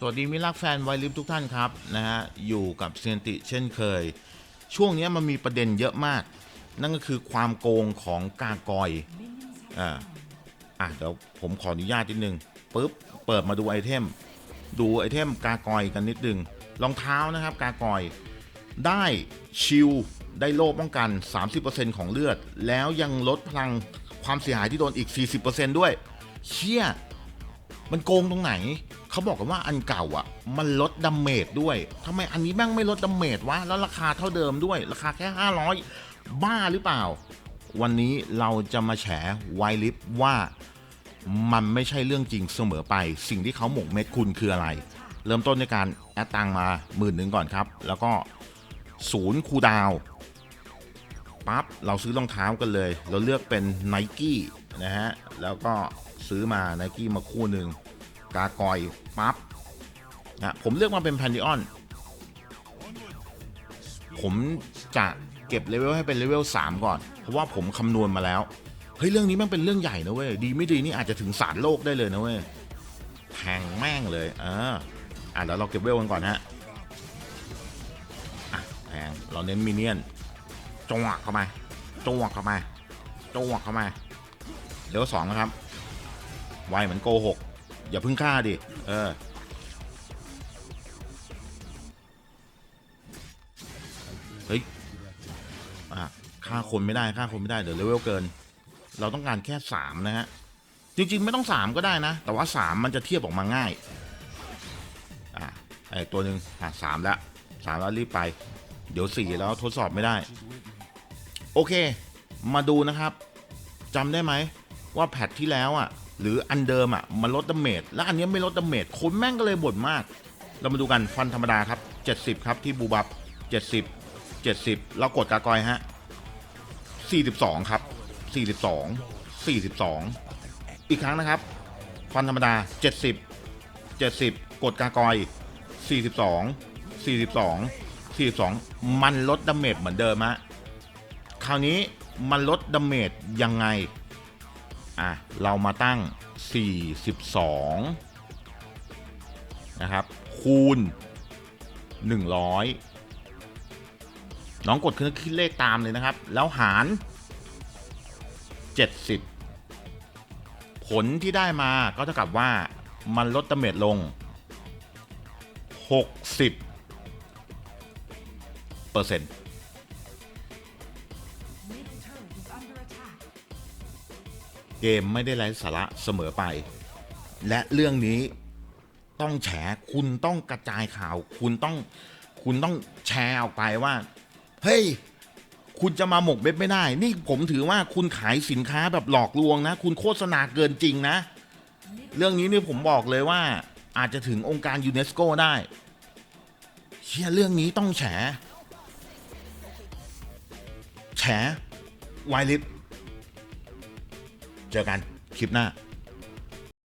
สวัสดีมิตรรักแฟนไวลิฟทุกท่านครับนะฮะอยู่กับเซียนติเช่นเคย ช่วงนี้มันมีประเด็นเยอะมาก นั่นก็คือความโกงของกากอยอ่าอะเดี๋ยวผมขออนุญาตนิดนึงปุ๊บเปิดมาดูไอเทม ดูไอเทมกากอยกันนิดนึงรองเท้านะครับกากอยได้ชิลได้โล่ป้องกัน 30%ของเลือด แล้วยังลดพลังความเสียหายที่โดนอีก 40%ด้วยเชี่ย มันโกงตรงไหน เขาบอกกันว่าอันเก่าอะ มันลดดัมเมจด้วยทำไมอันนี้แม่งไม่ลดดัมเมจวะ แล้วราคาเท่าเดิมด้วย ราคาแค่ 500 บ้าหรือเปล่า วันนี้เราจะมาแฉไวลิฟว่ามันไม่ใช่เรื่องจริงเสมอไป สิ่งที่เขาหมกเม็ดคุณคืออะไร เริ่มต้นในการแอดตังมาหมื่นหนึ่งก่อนครับ แล้วก็ศูนย์คูดาวปั๊บเราซื้อรองเท้ากันเลย เราเลือกเป็น n i กี้นะฮะ แล้วก็ ซื้อมา n i กี้มาคู่หนึ่งกากอยปั๊บนะผมเลือกมาเป็นแพนดิออนผมจะเก็บเลเวลให้เป็นเลเวล3ก่อน เพราะว่าผมคำนวณมาแล้ว เฮ้ย เรื่องนี้มันเป็นเรื่องใหญ่นะเว้ย ดีไม่ดีนี่อาจจะถึงศาลโลกได้เลยนะเว้ยแทงแม่งเลยเอออะเดี๋ยวเราเก็บเวลกันก่อนฮะอะแทงเราเน้นมินเนี่ยนจวกเข้ามาจวกเข้ามาจวกเข้ามาเลเวลสองนะครับ ไวเหมือนโกหก อย่าพึ่งฆ่าดิ เออ เฮ้ย อะฆ่าคนไม่ได้ฆ่าคนไม่ได้เดี๋ยวเลเวลเกิน เราต้องการแค่สามนะฮะ จริง ๆ ไม่ต้องสามก็ได้นะ แต่ว่าสามมันจะเทียบออกมาง่าย อะไอตัวหนึ่งอะสามแล้วสามแล้วรีบไป เดี๋ยวสี่แล้วทดสอบไม่ได้ โอเค มาดูนะครับจำได้ไหมว่าแพทที่แล้วอะ หรืออันเดิมอะมันลดดาเมจแล้วอันนี้ไม่ลดดาเมจคนแม่งก็เลยบ่นมาก เรามาดูกันฟันธรรมดาครับ 70 ครับที่บูบับ 70 70 เรากดกากอยฮะ 42 ครับ 42 42 อีกครั้งนะครับ ฟันธรรมดา 70 70 กดกากอย 42 42 42 มันลดดาเมจเหมือนเดิมฮะคราวนี้มันลดดาเมจยังไง อะเรามาตั้ง 42 นะครับ คูณ 100 น้องกดเครื่องคิดเลขตามเลยนะครับ แล้วหาร 70 ผลที่ได้มาก็เท่ากับว่ามันลดดาเมจลง 60เปอร์เซ็นต์ เกมไม่ได้ไร้สาระเสมอไป และเรื่องนี้ต้องแฉคุณต้องกระจายข่าว คุณต้องคุณต้องแชร์ออกไปว่า เฮ้ย คุณจะมาหมกเบ็ดไม่ได้ นี่ผมถือว่าคุณขายสินค้าแบบหลอกลวงนะ คุณโฆษณาเกินจริงนะ เรื่องนี้นี่ผมบอกเลยว่า อาจจะถึงองค์การยูเนสโกได้เชี่ยเรื่องนี้ต้องแฉ แฉ ไวลิฟ เจอกันคลิปหน้า